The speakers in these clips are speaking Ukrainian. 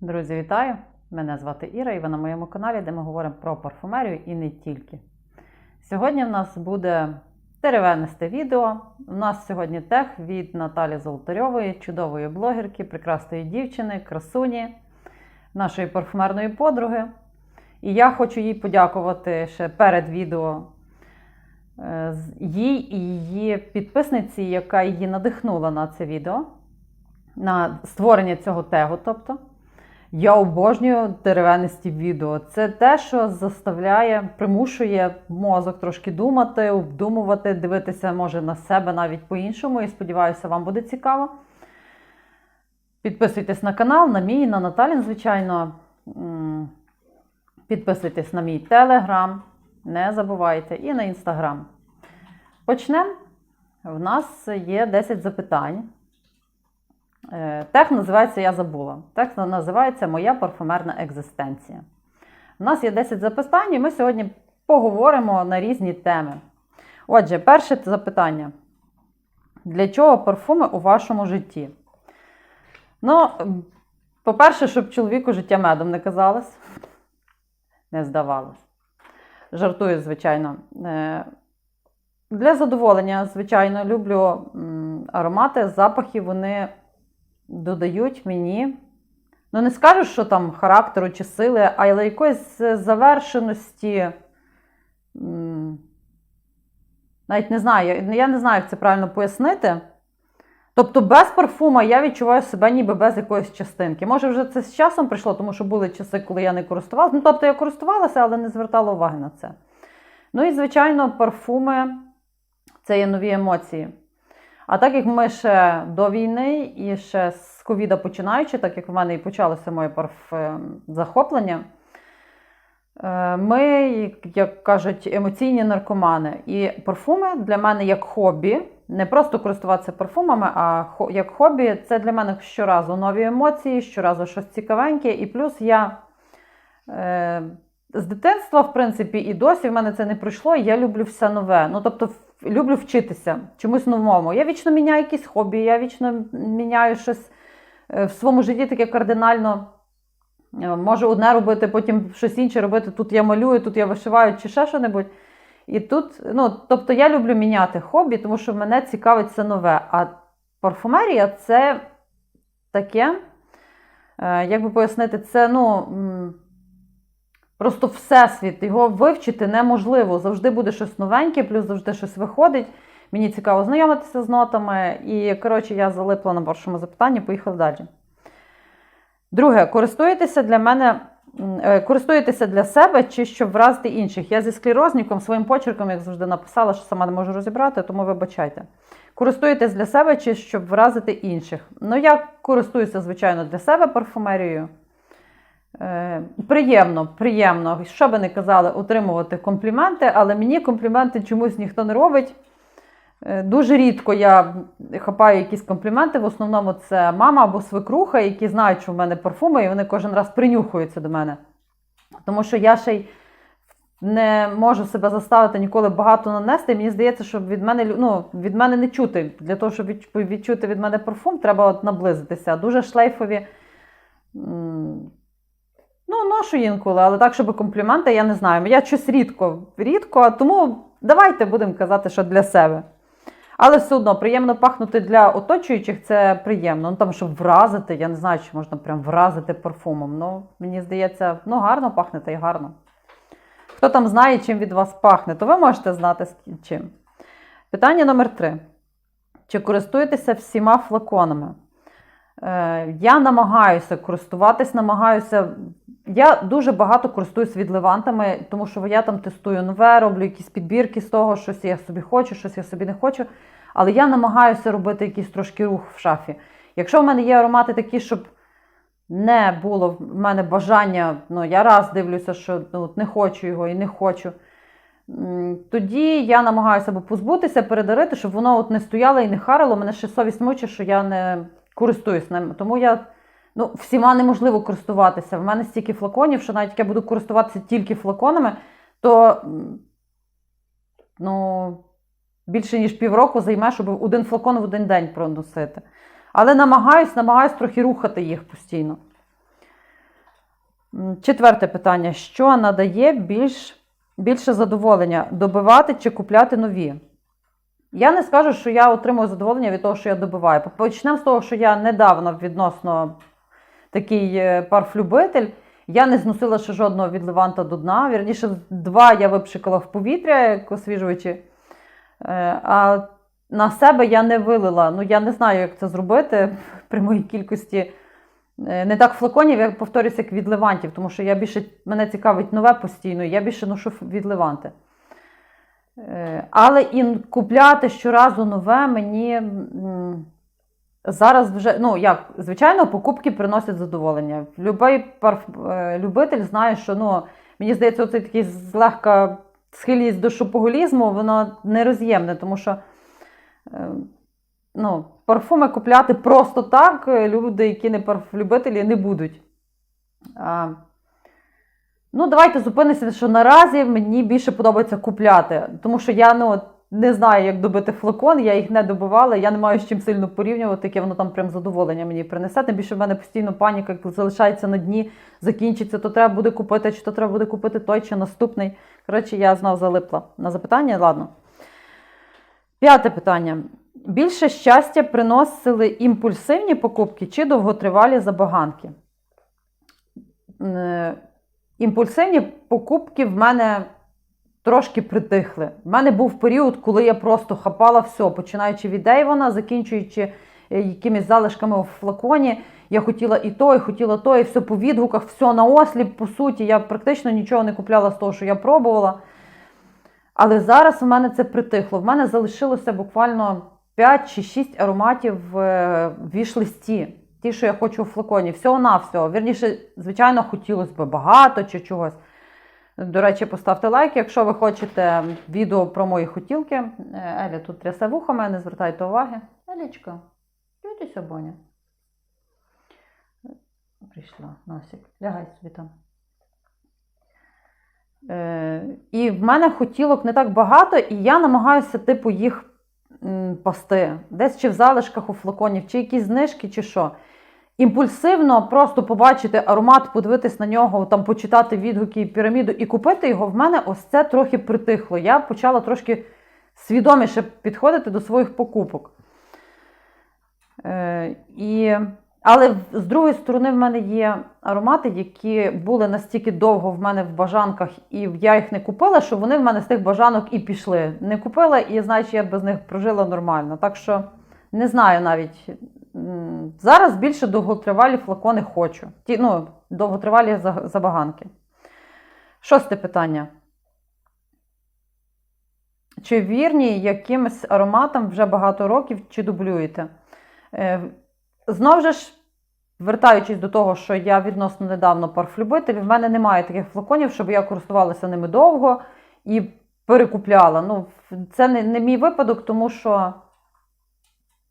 Друзі, вітаю! Мене звати Іра, і ви на моєму каналі, де ми говоримо про парфумерію і не тільки. Сьогодні в нас буде деревенисте відео. У нас сьогодні тех від Наталі Золотарьової, чудової блогерки, прекрасної дівчини, красуні, нашої парфумерної подруги. І я хочу їй подякувати ще перед відео е, їй і її підписниці, яка її надихнула на це відео, на створення цього тегу. тобто. Я обожнюю дерев'янисті відео. Це те, що заставляє, примушує мозок трошки думати, обдумувати, дивитися може на себе навіть по-іншому. І сподіваюся, вам буде цікаво. Підписуйтесь на канал, на мій, на Наталін, звичайно. Підписуйтесь на мій телеграм, не забувайте, і на інстаграм. Почнемо. В нас є 10 запитань. Е, Тех називається Я забула. Тех називається Моя парфумерна екзистенція. У нас є 10 запитань, і ми сьогодні поговоримо на різні теми. Отже, перше запитання. Для чого парфуми у вашому житті? Ну, по-перше, щоб чоловіку життя медом не казалось, не здавалось. Жартую, звичайно. Е, Для задоволення, звичайно, люблю аромати, запахи, вони додають мені. Ну, не скажу, що там характеру чи сили, але якоїсь е, завершеності. Навіть не знаю, я- не знаю, як це правильно пояснити. Тобто без парфума я відчуваю себе ніби без якоїсь частинки. Може, вже це з часом прийшло, тому що були часи, коли я не користувалася. Ну, тобто я користувалася, але не звертала уваги на це. Ну і, звичайно, парфуми це є нові емоції. А так як ми ще до війни і ще з ковіда починаючи, так як в мене і почалося моє парф- захоплення, е, ми, як кажуть, емоційні наркомани. І парфуми для мене як хобі, не просто користуватися парфумами, а як хобі, це для мене щоразу нові емоції, щоразу щось цікавеньке. І плюс я е, з дитинства, в принципі, і досі в мене це не пройшло. і Я люблю все нове. Ну, тобто, люблю вчитися чомусь новому. Я вічно міняю якісь хобі, я вічно міняю щось е, в своєму житті таке кардинально. Е, Можу одне робити, потім щось інше робити. Тут я малюю, тут я вишиваю чи ще що-небудь. І тут, ну, тобто я люблю міняти хобі, тому що мене цікавить все нове. А парфумерія це таке, е, як би пояснити, це ну, просто всесвіт. Його вивчити неможливо. Завжди буде щось новеньке, плюс завжди щось виходить. Мені цікаво знайомитися з нотами. І, коротше, я залипла на першому запитанні, поїхали далі. Друге, користуєтеся для мене. е, Користуєтеся для себе чи щоб вразити інших. Я зі склерозником своїм почерком, як завжди, написала, що сама не можу розібрати, тому вибачайте. Користуєтесь для себе чи щоб вразити інших. Ну, я користуюся, звичайно, для себе парфумерією. Е, приємно, приємно, що би не казали, отримувати компліменти, але мені компліменти чомусь ніхто не робить. Е, Дуже рідко я хапаю якісь компліменти. В основному це мама або свекруха, які знають, що в мене парфуми, і вони кожен раз принюхуються до мене. Тому що я ще й не можу себе заставити ніколи багато нанести. Мені здається, що від мене, ну, від мене не чути. Для того, щоб відчути від мене парфум, треба от наблизитися. Дуже шлейфові. Ну, ношу інколи, але так, щоб компліменти, я не знаю. Я щось рідко, рідко, тому давайте будемо казати, що для себе. Але все одно приємно пахнути для оточуючих це приємно. Ну там, щоб вразити, я не знаю, чи можна прям вразити парфумом. Ну, мені здається, ну гарно пахнете і гарно. Хто там знає, чим від вас пахне, то ви можете знати чим. Питання номер три. Чи користуєтеся всіма флаконами? Е, я намагаюся користуватись, намагаюся. Я дуже багато користуюсь відливантами, тому що я там тестую нове, роблю якісь підбірки з того, щось я собі хочу, щось я собі не хочу. Але я намагаюся робити якийсь трошки рух в шафі. Якщо в мене є аромати такі, щоб не було в мене бажання, ну я раз дивлюся, що ну, не хочу його і не хочу. Тоді я намагаюся або позбутися, передарити, щоб воно от не стояло і не харило. Мене ще совість мучить, що я не користуюсь ним. Тому я ну, всіма неможливо користуватися. В мене стільки флаконів, що навіть як я буду користуватися тільки флаконами, то ну, більше ніж півроку займе, щоб один флакон в один день проносити. Але намагаюсь, намагаюсь трохи рухати їх постійно. Четверте питання: що надає більш, більше задоволення добивати чи купляти нові? Я не скажу, що я отримую задоволення від того, що я добиваю. Почнемо з того, що я недавно відносно такий е, парфлюбитель. Я не зносила ще жодного від Леванта до дна. Вірніше, два я випшикала в повітря, як освіжувачі. Е, А на себе я не вилила. Ну, я не знаю, як це зробити при моїй кількості. Е, Не так флаконів, я повторюся, як від Левантів, тому що я більше, мене цікавить нове постійно, я більше ношу від Леванти. Але і купляти щоразу нове мені зараз вже, ну як, звичайно, покупки приносять задоволення. Любий парф, е, любитель знає, що ну, мені здається, оцей такий злегка схильність до шопоголізму, воно нероз'ємне, тому що е, ну, парфуми купляти просто так е, люди, які не парфлюбителі, не будуть. А, ну, давайте зупинимося, що наразі мені більше подобається купляти, тому що я ну, не знаю, як добити флакон, я їх не добивала, я не маю з чим сильно порівнювати, яке воно там прям задоволення мені принесе. Тим більше в мене постійно паніка, як залишається на дні, закінчиться, то треба буде купити, чи то треба буде купити той чи наступний. Коротше, я знов залипла на запитання, ладно. П'яте питання. Більше щастя приносили імпульсивні покупки чи довготривалі забаганки? Е, Імпульсивні покупки в мене трошки притихли. В мене був період, коли я просто хапала все, починаючи від Дейвона, закінчуючи е, якимись залишками в флаконі. Я хотіла і то, і хотіла то, і все по відгуках, все на осліп, по суті. Я практично нічого не купляла з того, що я пробувала. Але зараз в мене це притихло. В мене залишилося буквально 5 чи 6 ароматів в віш-листі. Ті, що я хочу у флаконі. Всього на всього. Вірніше, звичайно, хотілося б багато чи чогось. До речі, поставте лайк, якщо ви хочете відео про мої хотілки. Е, Еля тут трясе вухами, не звертайте уваги. Елічка, дивіться, Боня. Прийшла, носик. Лягай собі там. Е, і в мене хотілок не так багато, і я намагаюся, типу, їх пасти. Десь чи в залишках у флаконів, чи якісь знижки, чи що. Імпульсивно просто побачити аромат, подивитись на нього, там почитати відгуки піраміду і купити його, в мене ось це трохи притихло. Я почала трошки свідоміше підходити до своїх покупок. Е, і... Але з другої сторони, в мене є аромати, які були настільки довго в мене в бажанках, і я їх не купила, що вони в мене з тих бажанок і пішли. Не купила, і значить, я без них прожила нормально. Так що не знаю навіть. Зараз більше довготривалі флакони хочу. Ті, ну, довготривалі забаганки. Шосте питання. Чи вірні якимось ароматам вже багато років, чи дублюєте? Е, Знову ж, вертаючись до того, що я відносно недавно парфлюбитель, в мене немає таких флаконів, щоб я користувалася ними довго і перекупляла. Ну, це не, не мій випадок, тому що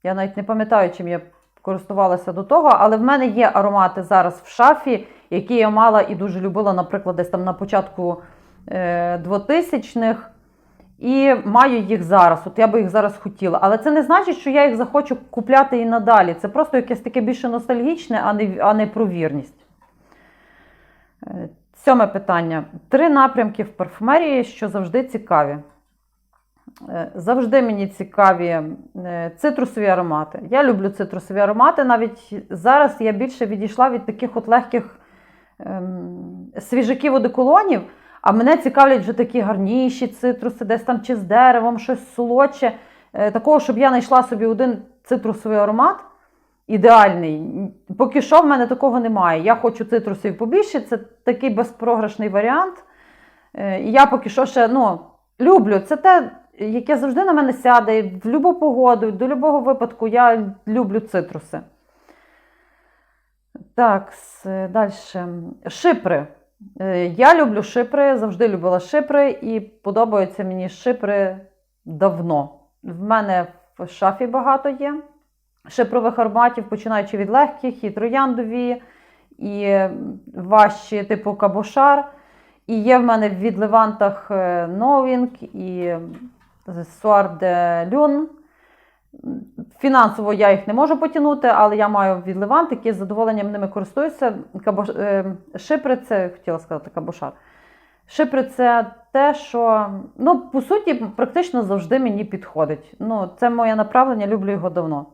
я навіть не пам'ятаю, чим я користувалася до того, але в мене є аромати зараз в шафі, які я мала і дуже любила, наприклад, десь там на початку е, 2000-х. І маю їх зараз. От я би їх зараз хотіла. Але це не значить, що я їх захочу купляти і надалі. Це просто якесь таке більше ностальгічне, а не, а не про вірність. Е, Сьоме питання. Три напрямки в парфумерії, що завжди цікаві. Е, Завжди мені цікаві е, цитрусові аромати. Я люблю цитрусові аромати. Навіть зараз я більше відійшла від таких от легких ем, свіжаків одеколонів. А мене цікавлять вже такі гарніші цитруси, десь там чи з деревом, щось солодше. Е, Такого, щоб я знайшла собі один цитрусовий аромат ідеальний. Поки що в мене такого немає. Я хочу цитрусів побільше, це такий безпрограшний варіант. Е, І я поки що ще ну, люблю. Це те, яке завжди на мене сяде. В будь-яку погоду, до будь-якого випадку я люблю цитруси. Так, далі. Шипри. Е, Я люблю шипри, завжди любила шипри, і подобаються мені шипри давно. В мене в шафі багато є шипрових ароматів, починаючи від легких, і трояндові, і важчі, типу кабошар. І є в мене в відливантах Новінг і Суар де Люн. Фінансово я їх не можу потягнути, але я маю від Левант, які з задоволенням ними користуються. Кабош... е, Шипри це хотіла сказати кабошар. Шипри це те, що ну, по суті практично завжди мені підходить. Ну, це моє направлення, люблю його давно.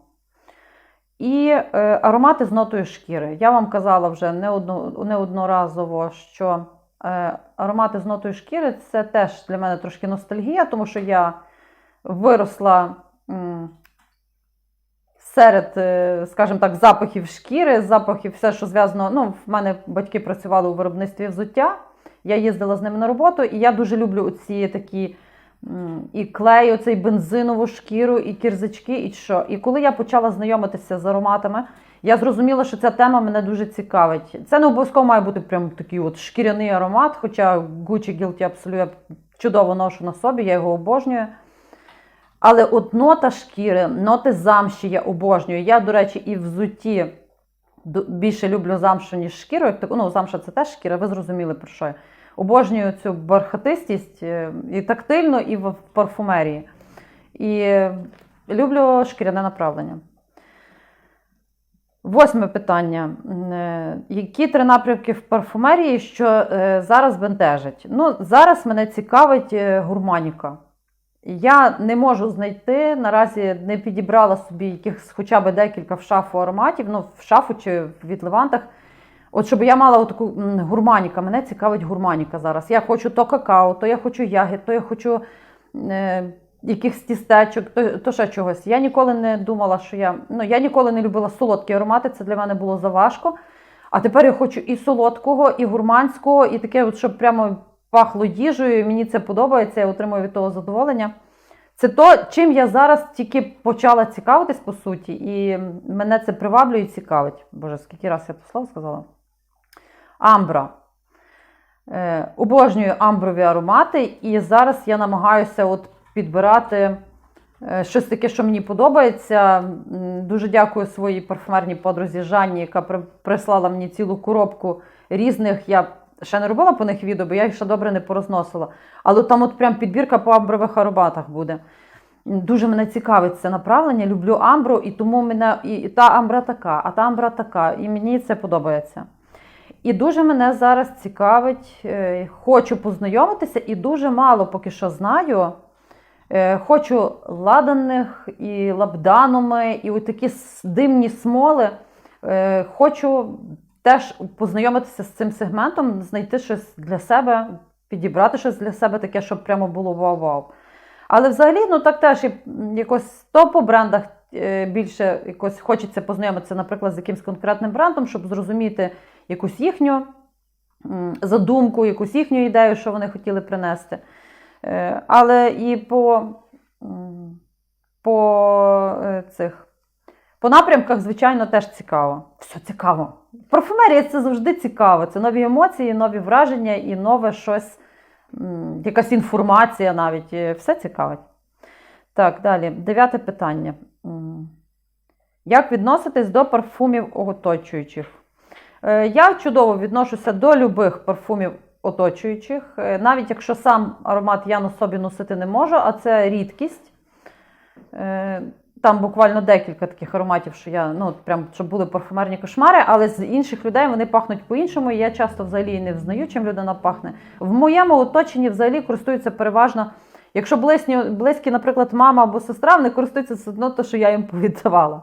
І е, аромати з нотою шкіри. Я вам казала вже неодно, неодноразово, що аромати з нотою шкіри це теж для мене трошки ностальгія, тому що я виросла серед, е, скажімо так, запахів шкіри, запахів, все, що зв'язано. Ну, в мене батьки працювали у виробництві взуття. Я їздила з ними на роботу, і я дуже люблю ці такі і клей, оцей бензинову шкіру, і кірзачки, і що. І коли я почала знайомитися з ароматами, я зрозуміла, що ця тема мене дуже цікавить. Це не обов'язково має бути прям такий от шкіряний аромат, хоча Gucci Guilty Absolute я чудово ношу на собі, я його обожнюю. Але от нота шкіри, ноти замші я обожнюю. Я, до речі, і в взутті ду- більше люблю замшу, ніж шкіру. Як ну, замша це теж шкіра, ви зрозуміли про що я. Обожнюю цю бархатистість е, і тактильно, і в парфумерії. І люблю шкіряне направлення. Восьме питання. Е, Які три напрямки в парфумерії, що е, зараз бентежать? Ну, зараз мене цікавить е, гурманіка. Я не можу знайти, наразі не підібрала собі якихось хоча б декілька в шафу ароматів, ну, в шафу чи в відливантах. От щоб я мала таку гурманіка, мене цікавить гурманіка зараз. Я хочу то какао, то я хочу ягід, то я хочу якихось тістечок, то, то ще чогось. Я ніколи не думала, що я. Ну, я ніколи не любила солодкі аромати, це для мене було заважко. А тепер я хочу і солодкого, і гурманського, і таке, от, щоб прямо пахло їжею. Мені це подобається, я отримую від того задоволення. Це то, чим я зараз тільки почала цікавитись, по суті, і мене це приваблює і цікавить. Боже, скільки раз я то слово сказала? Амбра. Е, обожнюю амброві аромати, і зараз я намагаюся от підбирати е, щось таке, що мені подобається. Дуже дякую своїй парфумерній подрузі Жанні, яка прислала мені цілу коробку різних. Я ще не робила по них відео, бо я їх ще добре не порозносила. Але там от прям підбірка по амбрових ароматах буде. Дуже мене цікавить це направлення. Люблю амбру, і тому мене і та амбра така, а та амбра така. І мені це подобається. І дуже мене зараз цікавить, е, хочу познайомитися, і дуже мало поки що знаю. Е, Хочу ладаних і лабдануми, і такі димні смоли. Е, Хочу теж познайомитися з цим сегментом, знайти щось для себе, підібрати щось для себе таке, щоб прямо було вау-вау. Але взагалі, ну так теж якось то по брендах е, більше якось хочеться познайомитися, наприклад, з якимсь конкретним брендом, щоб зрозуміти якусь їхню задумку, якусь їхню ідею, що вони хотіли принести. Е, Але і по, по е, цих. По напрямках, звичайно, теж цікаво. Все цікаво. Парфумерія це завжди цікаво. Це нові емоції, нові враження і нове щось, якась інформація навіть. Е, Все цікавить. Так, далі. Дев'яте питання. Як відноситись до парфумів оточуючих? Я чудово відношуся до любих парфумів оточуючих, Е, навіть якщо сам аромат я на собі носити не можу, а це рідкість. Е, Там буквально декілька таких ароматів, що я, ну, прям, щоб були парфумерні кошмари, але з інших людей вони пахнуть по-іншому, і я часто взагалі не взнаю, чим людина пахне. В моєму оточенні взагалі користуються переважно. Якщо близькі, близькі, наприклад, мама або сестра, вони користуються все одно те, що я їм повіддавала.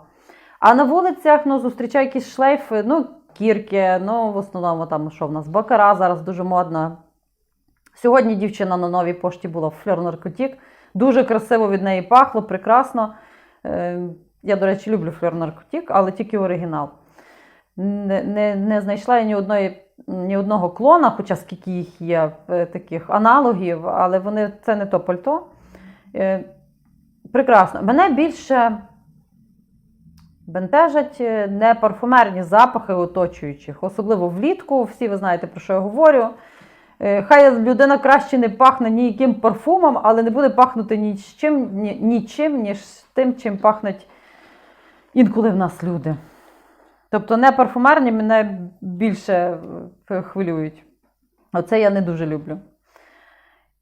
А на вулицях ну, зустрічаю якісь шлейфи, ну, кірки, ну, в основному там, що в нас, бакара зараз дуже модна. Сьогодні дівчина на новій пошті була в Флер Наркотік. Дуже красиво від неї пахло, прекрасно. Е, Я, до речі, люблю Флер Наркотік, але тільки оригінал. Не, не, не знайшла я ні, одної, ні одного клона, хоча скільки їх є е, таких аналогів, але вони, це не то пальто. Е, Прекрасно. Мене більше бентежать е, не парфумерні запахи оточуючих, особливо влітку. Всі ви знаєте, про що я говорю. Е, Хай людина краще не пахне ніяким парфумом, але не буде пахнути нічим, нічим, ніж тим, чим пахнуть інколи в нас люди. Тобто не парфумерні мене більше е, хвилюють. Оце я не дуже люблю.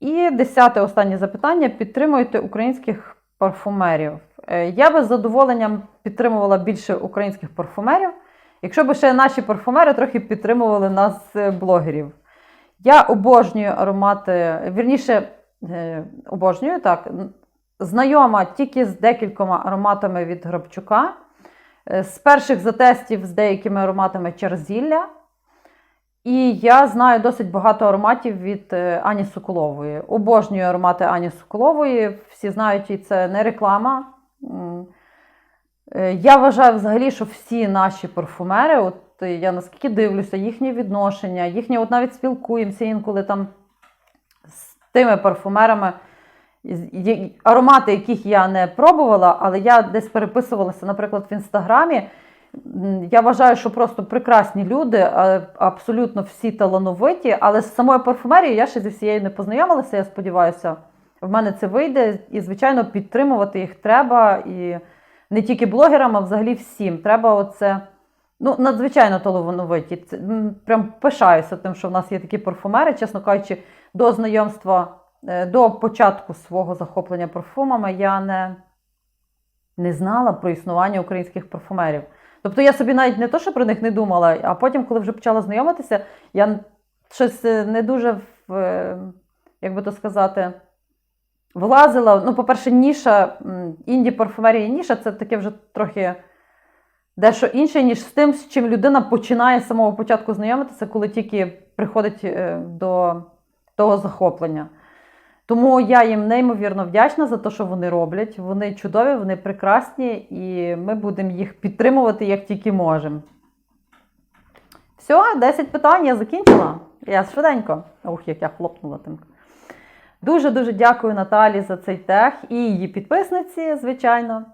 І десяте останнє запитання: підтримуєте українських парфумерів. Е, Я би з задоволенням підтримувала більше українських парфумерів, якщо б ще наші парфумери трохи підтримували нас, е, блогерів. Я обожнюю аромати, вірніше, е, обожнюю так. Знайома тільки з декількома ароматами від Грабчука. Е, З перших затестів з деякими ароматами Черзілля. І я знаю досить багато ароматів від Ані Соколової. Обожнюю аромати Ані Соколової. Всі знають, і це не реклама. Е, Я вважаю взагалі, що всі наші парфумери, от е, я наскільки дивлюся, їхнє відношення, їхнє, от навіть спілкуємося інколи там з тими парфумерами, аромати, яких я не пробувала, але я десь переписувалася, наприклад, в інстаграмі. Я вважаю, що просто прекрасні люди, абсолютно всі талановиті, але з самою парфумерією я ще зі всією не познайомилася, я сподіваюся, в мене це вийде. І, звичайно, підтримувати їх треба. І не тільки блогерам, а взагалі всім. Треба оце. Ну, надзвичайно талановиті. Прям пишаюся тим, що в нас є такі парфумери, чесно кажучи, до знайомства, е, до початку свого захоплення парфумами я не, не знала про існування українських парфумерів. Тобто я собі навіть не то, що про них не думала, а потім, коли вже почала знайомитися, я щось е, не дуже, в, е, як би то сказати, влазила. Ну, по-перше, ніша, інді парфумерія ніша це таке вже трохи дещо інше, ніж з тим, з чим людина починає з самого початку знайомитися, коли тільки приходить е, до того захоплення. Тому я їм неймовірно вдячна за те, що вони роблять. Вони чудові, вони прекрасні, і ми будемо їх підтримувати як тільки можемо. Все, 10 питань я закінчила. Я швиденько. Ух, як я хлопнула тим. Дуже-дуже дякую Наталі за цей тех і її підписниці, звичайно.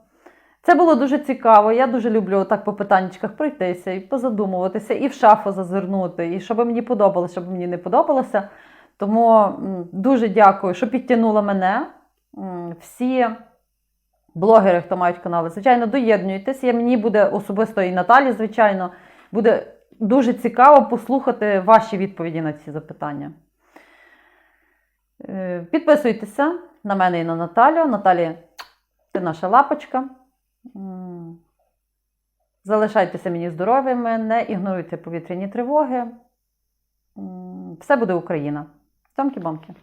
Це було дуже цікаво. Я дуже люблю так по питаннячках пройтися і позадумуватися, і в шафу зазирнути, і щоб мені подобалося, щоб мені не подобалося. Тому дуже дякую, що підтягнула мене. Всі блогери, хто мають канали, звичайно, доєднуйтесь. Я мені буде особисто і Наталі, звичайно, буде дуже цікаво послухати ваші відповіді на ці запитання. Е, Підписуйтеся на мене і на Наталю. Наталі, ти наша лапочка. Залишайтеся мені здоровими, не ігноруйте повітряні тривоги. Все буде Україна. Цьомки-бомки.